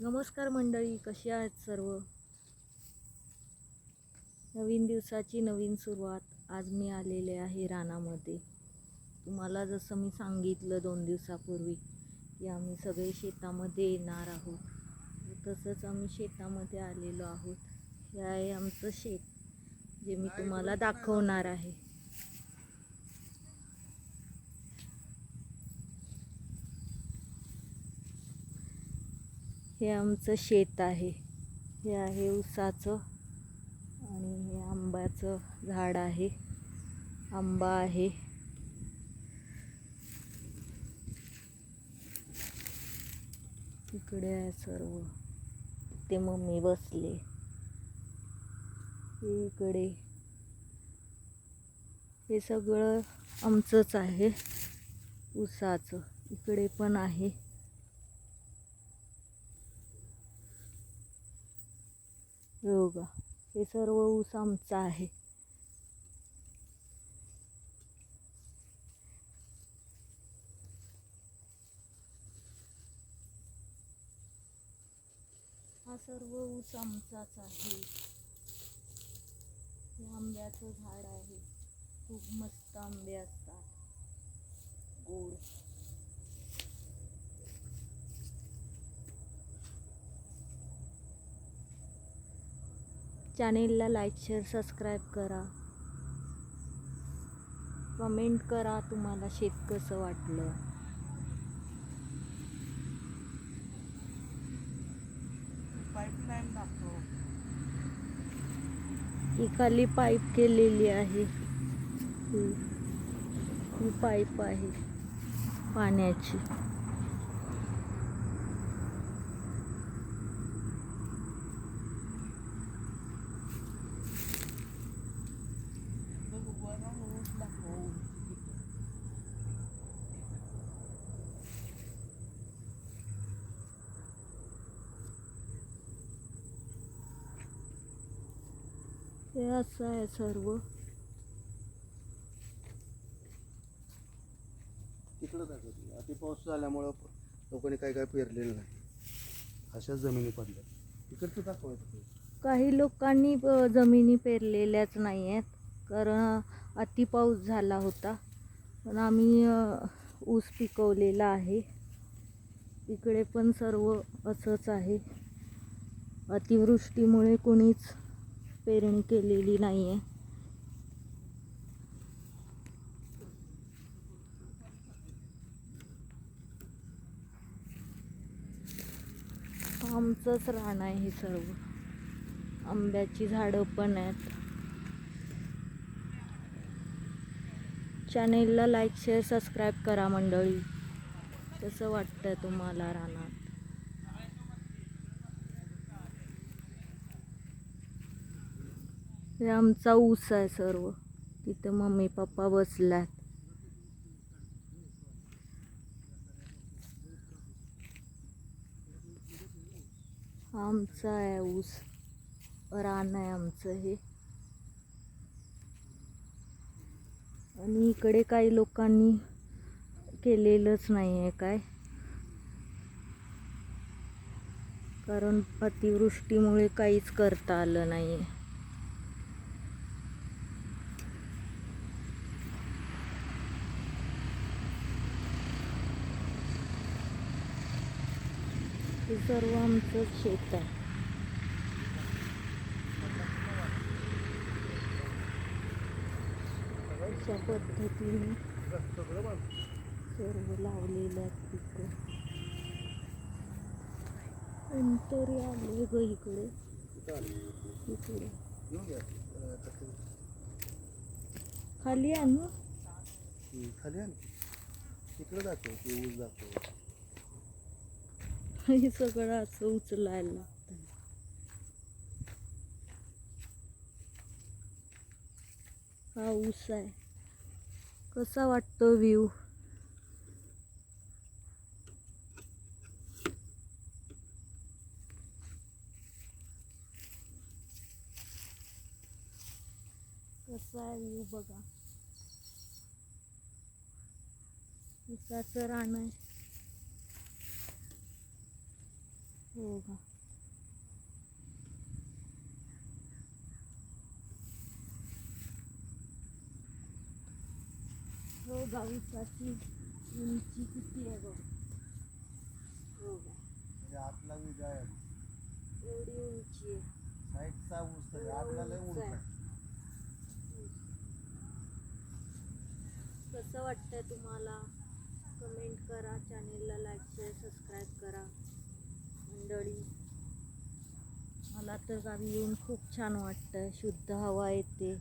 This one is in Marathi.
नमस्कार मंडळी कशी आहेत सर्व? नवीन दिवसाची नवीन सुरुवात. आज मी आलेले आहे रानामध्ये. तुम्हाला जसं मी सांगितलं दोन दिवसापूर्वी की आम्ही सगळे शेतामध्ये येणार आहोत. तसंच आम्ही शेतामध्ये आलेलो आहोत. हे आहे आमचं शेत जे मी तुम्हाला दाखवणार आहे. हे आमचं शेत आहे. हे आहे ऊसाचं आणि हे आंब्याचं झाड आहे. आंबा आहे. इकडे आहे सर्व. ते मम्मी बसले. इकडे. हे सगळं आमचंच आहे. ऊसाचं इकडे पण आहे. हे बघा हे सर्व ऊस आमचा आहे. हा सर्व ऊस आमचाच आहे. हे आंब्याचं झाड आहे. खूप मस्त आंबे असतात. गोड. चॅनेलला लाईक शेअर सबस्क्राईब करा. कमेंट करा तुम्हाला शेत कसं वाटलं. ही खाली पाईप केलेली आहे. ही पाईप आहे पाण्याची बघ वरून ऊस दाखव हे असं आहे सर्व. तिकडं दाखवते अति पाऊस झाल्यामुळं लोकांनी काही काय पेरलेलं नाही. अशाच जमिनी पडल्या. तिकडचं दाखवायचं. काही लोकांनी जमिनी पेरलेल्याच नाही आहेत कारण अति पाऊस झाला होता. पण आम्ही अ, ऊस पिकवलेला आहे. इकडे पण सर्व असंच आहे. अतिवृष्टीमुळे कोणीच पेरणी केलेली नाही आहे आमचंच रान आहे हे सर्व. आंब्याची झाडं पण आहेत. चॅनेलला लाईक शेअर सबस्क्राईब करा मंडळी. कसं वाटतं तुम्हाला रानात? हे आमचा ऊस आहे सर्व. तिथं मम्मी पप्पा बसल्यात हा आमचा आहे ऊस. रान आहे आमचं हे. आणि इकडे काही लोकांनी केलेलंच नाही आहे काय. कारण अतिवृष्टीमुळे काहीच करता आलं नाही आहे हे सर्व आमचं शेत आहे. अशा पद्धतीने सर्व लावलेलं आहेत पिकं. अंतरी आले ग इकडे. इकडे. खाली आणू. खाली आण. तिकडं दाखव की ऊस दाखव. हे सगळं असं उचलायला लागतं हा ऊस आहे. कसा वाटतो व्ह्यू? कसा आहे व्ह्यू बघा. ऊसाचं रान आहे. हो का? हो गावीसाची उंची किती आहे बघ? हो का? म्हणजे आतला विजा आहे एवढी उंची आहे. साईडचा ऊस तरी एवढा आतला लय उंच उंच आहे. आहे कसं वाटतंय तुम्हाला? कमेंट करा चॅनेलला लाईक शेअर सबस्क्राईब करा. मंडळी. मला तर गावी येऊन खूप छान वाटतं शुद्ध हवा येते.